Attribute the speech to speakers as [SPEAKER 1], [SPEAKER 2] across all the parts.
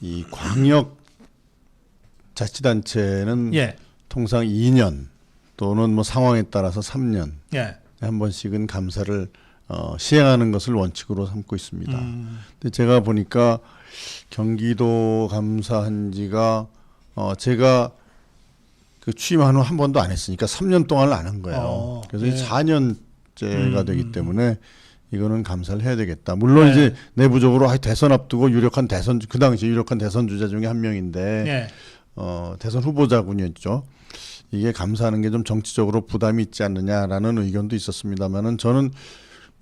[SPEAKER 1] 이 광역 자치단체는
[SPEAKER 2] 예.
[SPEAKER 1] 통상 2년 또는 뭐 상황에 따라서 3년
[SPEAKER 2] 예.
[SPEAKER 1] 한 번씩은 감사를 어, 시행하는 것을 원칙으로 삼고 있습니다.
[SPEAKER 2] 음.
[SPEAKER 1] 근데 제가 보니까 경기도 감사한 지가 어, 제가 그 취임한 후 한 번도 안 했으니까 3년 동안을 안한 거예요.
[SPEAKER 2] 어,
[SPEAKER 1] 그래서
[SPEAKER 2] 예.
[SPEAKER 1] 이 4년째가
[SPEAKER 2] 음,
[SPEAKER 1] 되기
[SPEAKER 2] 음.
[SPEAKER 1] 때문에 이거는 감사를 해야 되겠다. 물론
[SPEAKER 2] 네.
[SPEAKER 1] 이제 내부적으로 아, 대선 앞두고 유력한 대선 그 당시 유력한 대선 주자 중에 한 명인데
[SPEAKER 2] 예.
[SPEAKER 1] 어, 대선 후보자군이었죠. 이게 감사하는 게 좀 정치적으로 부담이 있지 않느냐라는 의견도 있었습니다만은 저는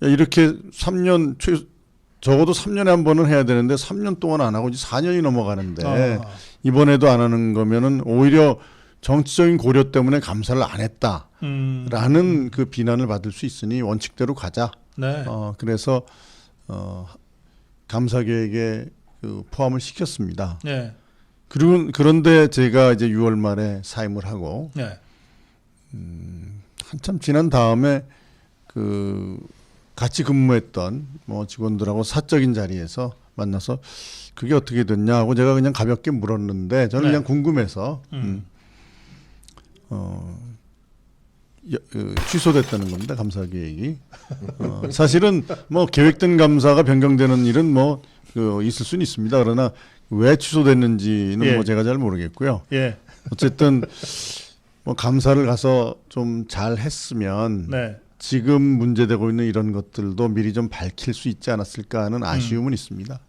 [SPEAKER 1] 야, 이렇게 3년 최 적어도 3년에 한 번은 해야 되는데 3년 동안 안 하고 이제 4년이 넘어가는데
[SPEAKER 2] 어.
[SPEAKER 1] 이번에도 안 하는 거면은 오히려 정치적인 고려 때문에 감사를 안 했다라는
[SPEAKER 2] 음.
[SPEAKER 1] 그 비난을 받을 수 있으니 원칙대로 가자.
[SPEAKER 2] 네.
[SPEAKER 1] 어, 그래서 어, 감사 계획에 그 포함을 시켰습니다.
[SPEAKER 2] 예.
[SPEAKER 1] 그리고 그런데 제가 이제 6월 말에 사임을 하고
[SPEAKER 2] 예.
[SPEAKER 1] 한참 지난 다음에 그 같이 근무했던 뭐 직원들하고 사적인 자리에서 만나서 그게 어떻게 됐냐 하고 제가 그냥 가볍게 물었는데 저는
[SPEAKER 2] 네.
[SPEAKER 1] 그냥 궁금해서
[SPEAKER 2] 음.
[SPEAKER 1] 음. 어, 취소됐다는 겁니다 감사 계획이 어, 사실은 뭐 계획된 감사가 변경되는 일은 뭐 그 있을 수는 있습니다 그러나 왜 취소됐는지는
[SPEAKER 2] 예.
[SPEAKER 1] 뭐 제가 잘 모르겠고요
[SPEAKER 2] 예.
[SPEAKER 1] 어쨌든 뭐 감사를 가서 좀 잘 했으면
[SPEAKER 2] 네.
[SPEAKER 1] 지금 문제되고 있는 이런 것들도 미리 좀 밝힐 수 있지 않았을까 하는 아쉬움은 있습니다.